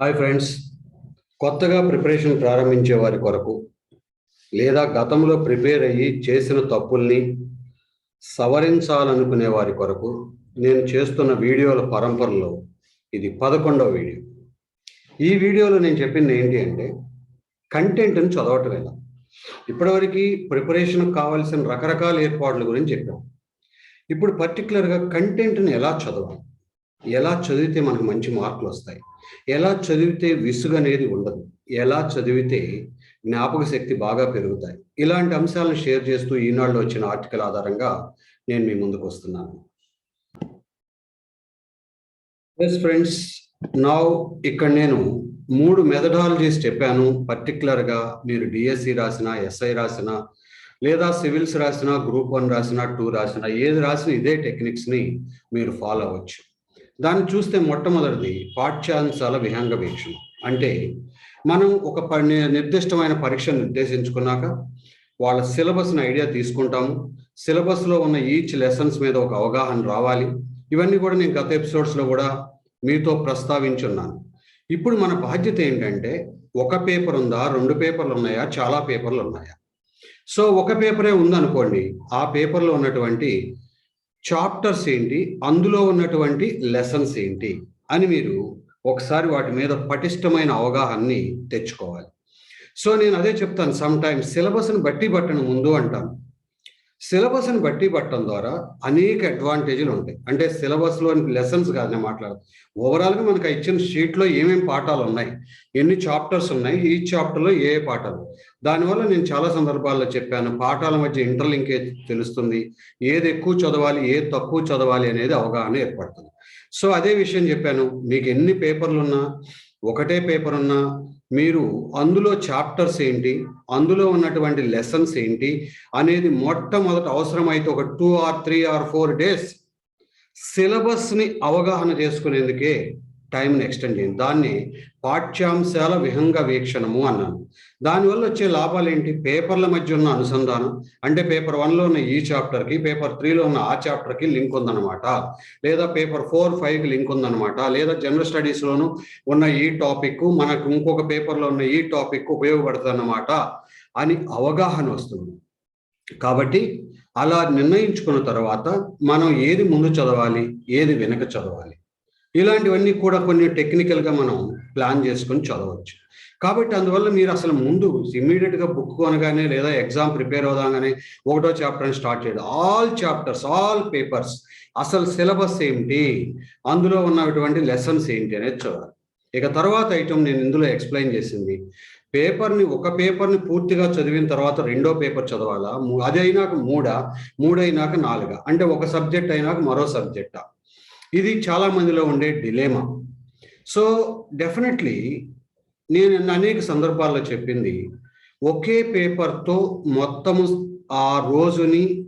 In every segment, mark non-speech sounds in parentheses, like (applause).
Hi friends కొత్తగా preparation ప్రారంభించే వారి కొరకు లేదా గతంలో ప్రిపేర్ అయ్యి చేసిన తప్పుల్ని సవరించాలనుకునే వారి కొరకు నేను చేస్తున్న వీడియోల పరంపరలో ఇది పదకొండవ వీడియో. ఈ వీడియోలో నేను చెప్పింది ఏంటి అంటే కంటెంట్ని చదవటం ఎలా? ఇప్పటివరకు ప్రిపరేషన్ కావాల్సిన రకరకాల ఏర్పాట్ల గురించి చెప్పాం. ఇప్పుడు పర్టికులర్గా కంటెంట్ని ఎలా చదవాలి? ఎలా చదివితే మనకు మంచి మార్కులు వస్తాయి? ఎలా చదివితే విసుగు అనేది ఉండదు. ఎలా చదివితే జ్ఞాపక శక్తి బాగా పెరుగుతాయి. ఇలాంటి అంశాలను షేర్ చేస్తూ ఈనాడులో వచ్చిన ఆర్టికల్ ఆధారంగా నేను మీ ముందుకు వస్తున్నాను. ఎస్ ఫ్రెండ్స్ నా ఇక్కడ నేను మూడు మెథడాలజీస్ చెప్పాను. పర్టికులర్గా మీరు డిఎస్సి రాసిన ఎస్ఐ రాసిన లేదా సివిల్స్ రాసిన గ్రూప్ వన్ రాసిన టూ రాసిన ఏది రాసిన ఇదే టెక్నిక్స్ని మీరు ఫాలో అవ్వచ్చు. దాన్ని చూస్తే మొట్టమొదటిది పాఠ్యాంశాల విహంగ వీక్షణ. అంటే మనం ఒక నిర్దిష్టమైన పరీక్షను నిర్దేశించుకున్నాక వాళ్ళ సిలబస్ని ఐడియా తీసుకుంటాము. సిలబస్లో ఉన్న ఈచ్ లెసన్స్ మీద ఒక అవగాహన రావాలి. ఇవన్నీ కూడా నేను గత ఎపిసోడ్స్లో కూడా మీతో ప్రస్తావించున్నాను. ఇప్పుడు మన బాధ్యత ఏంటంటే ఒక పేపర్ ఉందా రెండు పేపర్లు ఉన్నాయా చాలా పేపర్లు ఉన్నాయా? సో ఒక పేపరే ఉందనుకోండి ఆ పేపర్లో ఉన్నటువంటి చాప్టర్స్ ఏంటి? అందులో ఉన్నటువంటి లెసన్స్ ఏంటి? అని మీరు ఒకసారి వాటి మీద పటిష్టమైన అవగాహనని తెచ్చుకోవాలి. సో నేను అదే చెప్తాను. సమ్ టైమ్స్ సిలబస్ని బట్టి పట్టను ముందు అంటాను. సిలబస్ని బట్టి పట్టడం ద్వారా అనేక అడ్వాంటేజ్లు ఉంటాయి. అంటే సిలబస్లోని లెసన్స్ కాదు నేను మాట్లాడదు ఓవరాల్గా మనకు ఇచ్చిన షీట్లో ఏమేమి పాఠాలు ఉన్నాయి? ఎన్ని చాప్టర్స్ ఉన్నాయి? ఈ చాప్టర్లో ఏ ఏ పాఠాలు? దానివల్ల నేను చాలా సందర్భాల్లో చెప్పాను. పాఠాల మధ్య ఇంటర్లింకేజ్ తెలుస్తుంది. ఏది ఎక్కువ చదవాలి? ఏది తక్కువ చదవాలి? అనేది అవగాహన ఏర్పడుతుంది. సో అదే విషయం చెప్పాను. మీకు ఎన్ని పేపర్లు ఉన్నా ఒకటే పేపర్ ఉన్నా మీరు అందులో చాప్టర్స్ ఏంటి? అందులో ఉన్నటువంటి లెసన్స్ ఏంటి? అనేది మొట్టమొదట అవసరమైతే ఒక two or three or four days సిలబస్ని అవగాహన చేసుకునేందుకే టైంని ఎక్స్టెండ్ చేయండి. దాన్ని పాఠ్యాంశాల విహంగ వీక్షణము అన్నాను. దానివల్ల వచ్చే లాభాలు ఏంటి? పేపర్ల మధ్య ఉన్న అనుసంధానం. అంటే పేపర్ వన్లో ఉన్న ఈ చాప్టర్కి పేపర్ త్రీలో ఉన్న ఆ చాప్టర్కి లింక్ ఉందన్నమాట. లేదా పేపర్ ఫోర్ ఫైవ్కి లింక్ ఉందన్నమాట. లేదా జనరల్ స్టడీస్లోనూ ఉన్న ఈ టాపిక్ మనకు ఇంకొక పేపర్లో ఉన్న ఈ టాపిక్ ఉపయోగపడుతుంది అన్నమాట అని అవగాహన వస్తుంది. కాబట్టి అలా నిర్ణయించుకున్న తర్వాత మనం ఏది ముందు చదవాలి? ఏది వెనక చదవాలి? ఇలాంటివన్నీ కూడా కొన్ని టెక్నికల్గా మనం ప్లాన్ చేసుకొని చదవచ్చు. కాబట్టి అందువల్ల మీరు అసలు ముందు ఇమ్మీడియట్గా బుక్ కొనగానే లేదా ఎగ్జామ్ ప్రిపేర్ అవుదాగానే ఒకటో చాప్టర్ అని స్టార్ట్ చేయడం ఆల్ చాప్టర్స్ ఆల్ పేపర్స్ అసలు సిలబస్ ఏంటి? అందులో ఉన్నటువంటి లెసన్స్ ఏంటి అనేది చదవాలి. ఇక తర్వాత ఐటమ్ నేను ఇందులో ఎక్స్ప్లెయిన్ చేసింది. పేపర్ని ఒక పేపర్ని పూర్తిగా చదివిన తర్వాత రెండో పేపర్ చదవాలా? అది అయినాక మూడా? మూడైనాక నాలుగా? అంటే ఒక సబ్జెక్ట్ అయినాక మరో సబ్జెక్టా? ఇది చాలా మందిలో ఉండే డిలేమా. సో డెఫినెట్లీ నేను అనేక సందర్భాల్లో చెప్పింది ఒకే పేపర్తో మొత్తము ఆ రోజుని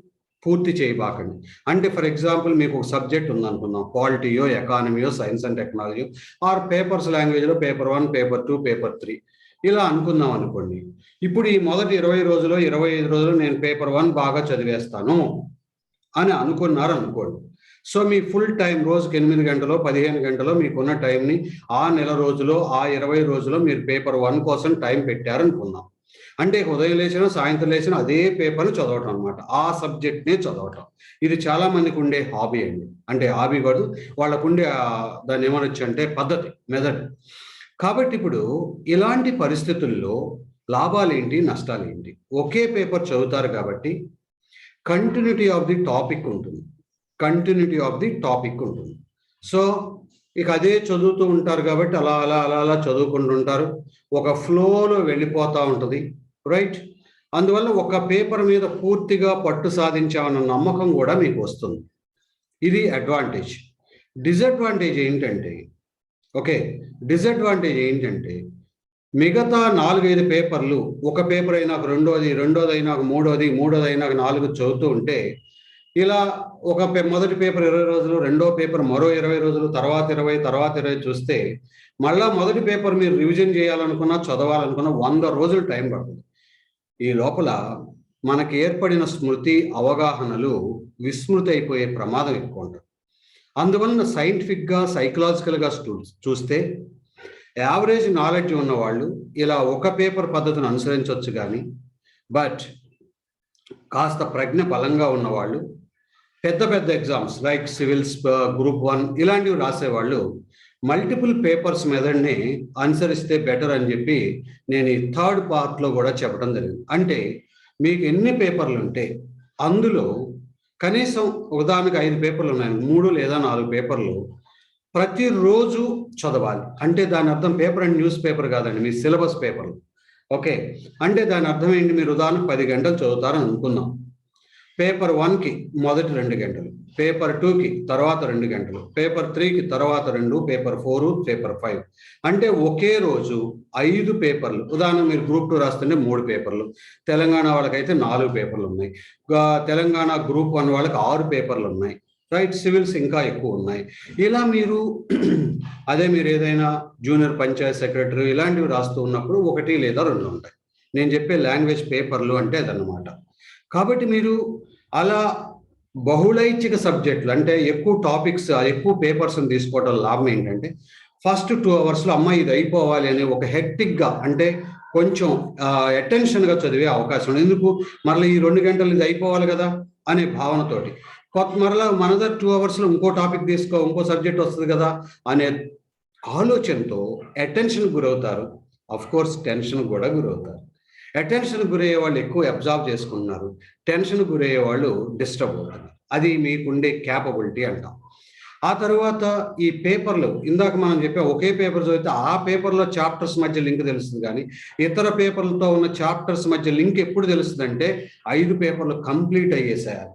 పూర్తి చేయబాకండి. అంటే ఫర్ ఎగ్జాంపుల్ మీకు ఒక సబ్జెక్ట్ ఉందనుకుందాం పాలిటీయో ఎకానమీయో science and technology or papers లాంగ్వేజ్లో paper one paper two paper three. ఇలా అనుకుందాం అనుకోండి. ఇప్పుడు ఈ మొదటి ఇరవై రోజులు ఇరవై ఐదు రోజులు నేను పేపర్ వన్ బాగా చదివేస్తాను అని అనుకున్నారు అనుకోండి సో మీ ఫుల్ టైం రోజుకి ఎనిమిది గంటలో పదిహేను గంటలో మీకున్న టైంని ఆ నెల రోజులో ఆ ఇరవై రోజులో మీరు పేపర్ వన్ కోసం టైం పెట్టారనుకుందాం. అంటే ఉదయం లేచిన సాయంత్రం లేచిన అదే పేపర్ని చదవటం అనమాట ఆ సబ్జెక్ట్నే చదవటం. ఇది చాలా మందికి ఉండే హాబీ అండి. అంటే హాబీ కాదు వాళ్ళకు ఉండే దాన్ని ఏమనొచ్చు అంటే పద్ధతి మెథడ్ కాబట్టి ఇప్పుడు ఇలాంటి పరిస్థితుల్లో లాభాలు ఏంటి నష్టాలు ఏంటి ఒకే పేపర్ చదువుతారు కాబట్టి కంటిన్యూటీ ఆఫ్ ది టాపిక్ ఉంటుంది. కంటిన్యూటీ ఆఫ్ ది టాపిక్ ఉంటుంది. సో ఇక అదే చదువుతూ ఉంటారు కాబట్టి అలా అలా అలా అలా చదువుకుంటుంటారు ఒక ఫ్లోలో వెళ్ళిపోతూ ఉంటుంది రైట్ అందువల్ల ఒక పేపర్ మీద పూర్తిగా పట్టు సాధించామన్న నమ్మకం కూడా మీకు వస్తుంది. ఇది అడ్వాంటేజ్ డిసడ్వాంటేజ్ ఏంటంటే ఓకే డిసడ్వాంటేజ్ ఏంటంటే మిగతా నాలుగైదు పేపర్లు ఒక పేపర్ అయినాక రెండోది రెండోది అయినాక మూడోది మూడోది అయినాక నాలుగు చదువుతూ ఉంటే ఇలా ఒక పే- మొదటి పేపర్ ఇరవై రోజులు రెండో పేపర్ మరో ఇరవై రోజులు తర్వాత ఇరవై తర్వాత ఇరవై చూస్తే మళ్ళా మొదటి పేపర్ మీరు రివిజన్ చేయాలనుకున్నా చదవాలనుకున్నా వంద రోజులు టైం పడుతుంది. ఈ లోపల మనకి ఏర్పడిన స్మృతి అవగాహనలు విస్మృతి అయిపోయే ప్రమాదం ఎక్కువ ఉంటుంది. అందువలన సైంటిఫిక్గా సైకలాజికల్గా చూస్తే యావరేజ్ నాలెడ్జ్ ఉన్న వాళ్ళు ఇలా ఒక పేపర్ పద్ధతిని అనుసరించవచ్చు కానీ బట్ కాస్త ప్రజ్ఞ బలంగా ఉన్నవాళ్ళు పెద్ద పెద్ద exams like civils group one ఇలాంటివి రాసేవాళ్ళు మల్టిపుల్ పేపర్స్ మెథడ్ని అనుసరిస్తే బెటర్ అని చెప్పి నేను ఈ థర్డ్ పార్ట్లో కూడా చెప్పడం జరిగింది. అంటే మీకు ఎన్ని పేపర్లు ఉంటే అందులో కనీసం ఉదాహరణకు ఐదు పేపర్లు ఉన్నాయి. మూడు లేదా నాలుగు పేపర్లు ప్రతిరోజు చదవాలి. అంటే దాని అర్థం పేపర్ అండ్ న్యూస్ పేపర్ కాదండి మీ సిలబస్ పేపర్లు ఓకే అంటే దాని అర్థం ఏంటి? మీరు ఉదాహరణ పది గంటలు చదువుతారని అనుకుందాం. పేపర్ వన్కి మొదటి రెండు గంటలు పేపర్ టూకి తర్వాత రెండు గంటలు పేపర్ త్రీకి తర్వాత రెండు పేపర్ ఫోర్ పేపర్ ఫైవ్. అంటే ఒకే రోజు ఐదు పేపర్లు. ఉదాహరణ మీరు గ్రూప్ టూ రాస్తుంటే మూడు పేపర్లు. తెలంగాణ వాళ్ళకైతే నాలుగు పేపర్లు ఉన్నాయి. తెలంగాణ గ్రూప్ వన్ వాళ్ళకి ఆరు పేపర్లు ఉన్నాయి. రైట్ సివిల్స్ ఇంకా ఎక్కువ ఉన్నాయి. ఇలా మీరు (clears throat) అదే మీరు ఏదైనా జూనియర్ పంచాయత్ సెక్రటరీ ఇలాంటివి రాస్తూ ఉన్నప్పుడు ఒకటి లేదా రెండు ఉంటాయి. నేను చెప్పే లాంగ్వేజ్ పేపర్లు అంటే అదనమాట కాబట్టి మీరు అలా బహుళైచ్ఛిక సబ్జెక్టులు అంటే ఎక్కువ టాపిక్స్ ఎక్కువ పేపర్స్ తీసుకోవడం లాభం ఏంటంటే ఫస్ట్ టూ అవర్స్లో అమ్మాయి ఇది అయిపోవాలి అని ఒక హెక్టిక్గా అంటే కొంచెం అటెన్షన్గా చదివే అవకాశం ఉంది. ఎందుకు? మరలా ఈ రెండు గంటలు ఇది అయిపోవాలి కదా అనే భావనతోటి. కొత్త మరలా మనదర్ టూ అవర్స్లో ఇంకో టాపిక్ తీసుకో ఇంకో సబ్జెక్ట్ వస్తుంది కదా అనే ఆలోచనతో అటెన్షన్ గురవుతారు. అఫ్ కోర్స్ టెన్షన్ కూడా గురవుతారు. అటెన్షన్ గురయ్యే వాళ్ళు ఎక్కువ అబ్జార్బ్ చేసుకుంటున్నారు. టెన్షన్ గురయ్యే వాళ్ళు డిస్టర్బ్ అవుతున్నారు. అది మీకుండే క్యాపబిలిటీ అంటాం. ఆ తర్వాత ఈ పేపర్లు ఇందాక మనం చెప్పే ఒకే పేపర్ చదివితే ఆ పేపర్లో చాప్టర్స్ మధ్య లింక్ తెలుస్తుంది కానీ ఇతర పేపర్లతో ఉన్న చాప్టర్స్ మధ్య లింక్ ఎప్పుడు తెలుస్తుంది అంటే ఐదు పేపర్లు కంప్లీట్ అయ్యేసారు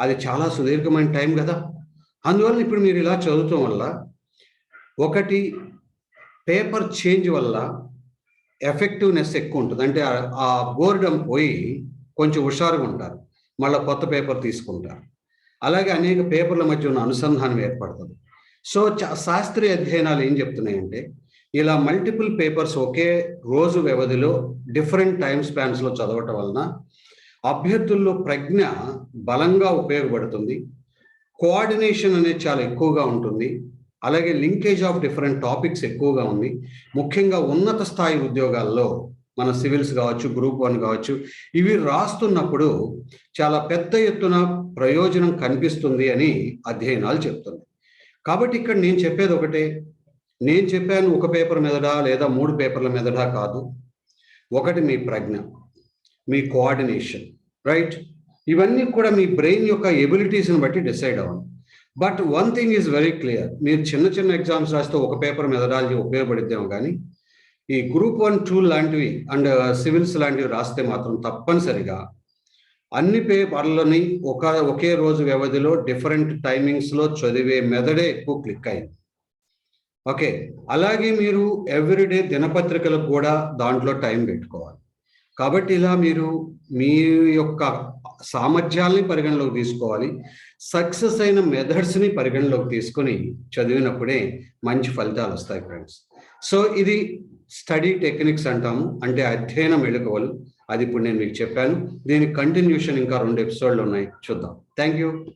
అది చాలా సుదీర్ఘమైన టైం కదా. అందువల్ల ఇప్పుడు మీరు ఇలా చదవటం వల్ల ఒకటి పేపర్ చేంజ్ వల్ల ఎఫెక్టివ్నెస్ ఎక్కువ ఉంటుంది అంటే ఆ- బోర్డం బోర్డమ్ పోయి కొంచెం హుషారుగా ఉంటారు. మళ్ళీ కొత్త పేపర్ తీసుకుంటారు. అలాగే అనేక పేపర్ల మధ్య ఉన్న అనుసంధానం ఏర్పడుతుంది. సో చా- శాస్త్రీయ అధ్యయనాలు ఏం చెప్తున్నాయంటే ఇలా మల్టిపుల్ పేపర్స్ ఒకే రోజు వ్యవధిలో డిఫరెంట్ టైం స్పాన్స్లో చదవటం వలన అభ్యర్థుల్లో ప్రజ్ఞ బలంగా ఉపయోగపడుతుంది. కోఆర్డినేషన్ అనేది చాలా ఎక్కువగా ఉంటుంది. అలాగే లింకేజ్ ఆఫ్ డిఫరెంట్ టాపిక్స్ ఎక్కువగా ఉంది. ముఖ్యంగా ఉన్నత స్థాయి ఉద్యోగాల్లో మన సివిల్స్ కావచ్చు గ్రూప్ వన్ కావచ్చు ఇవి రాస్తున్నప్పుడు చాలా పెద్ద ఎత్తున ప్రయోజనం కనిపిస్తుంది అని అధ్యయనాలు చెప్తుంది కాబట్టి ఇక్కడ నేను చెప్పేది ఒకటే. నేను చెప్పాను ఒక పేపర్ మీదడా లేదా మూడు పేపర్ల మీదడా కాదు. ఒకటి మీ ప్రజ్ఞ మీ కోఆర్డినేషన్ రైట్ ఇవన్నీ కూడా మీ బ్రెయిన్ యొక్క ఎబిలిటీస్ని బట్టి డిసైడ్ అవ్వండి but one thing is very clear మీరు చిన్న చిన్న ఎగ్జామ్స్ రాస్తే ఒక పేపర్ మెథడాలజీ ఉపయోగపడిద్దాం కానీ ఈ గ్రూప్ వన్ టూ లాంటివి అండ్ సివిల్స్ uh, లాంటివి రాస్తే మాత్రం తప్పనిసరిగా అన్ని పేపర్లని ఒక ఒకే రోజు వ్యవధిలో డిఫరెంట్ టైమింగ్స్లో చదివే మెథడే ఎక్కువ క్లిక్ అయింది. ఓకే అలాగే మీరు ఎవ్రీడే దినపత్రికలకు కూడా దాంట్లో టైం పెట్టుకోవాలి. కాబట్టి ఇలా మీరు మీ యొక్క సామర్థ్యాలని పరిగణలోకి తీసుకోవాలి. సక్సెస్ అయిన మెథడ్స్ని పరిగణలోకి తీసుకొని చదివినప్పుడే మంచి ఫలితాలు వస్తాయి ఫ్రెండ్స్ సో ఇది స్టడీ టెక్నిక్స్ అంటాము. అంటే అధ్యయన మెళుకవలు. అది ఇప్పుడు నేను మీకు చెప్పాను. దీని కంటిన్యూషన్ ఇంకా రెండు ఎపిసోడ్లు ఉన్నాయి. చూద్దాం. Thank you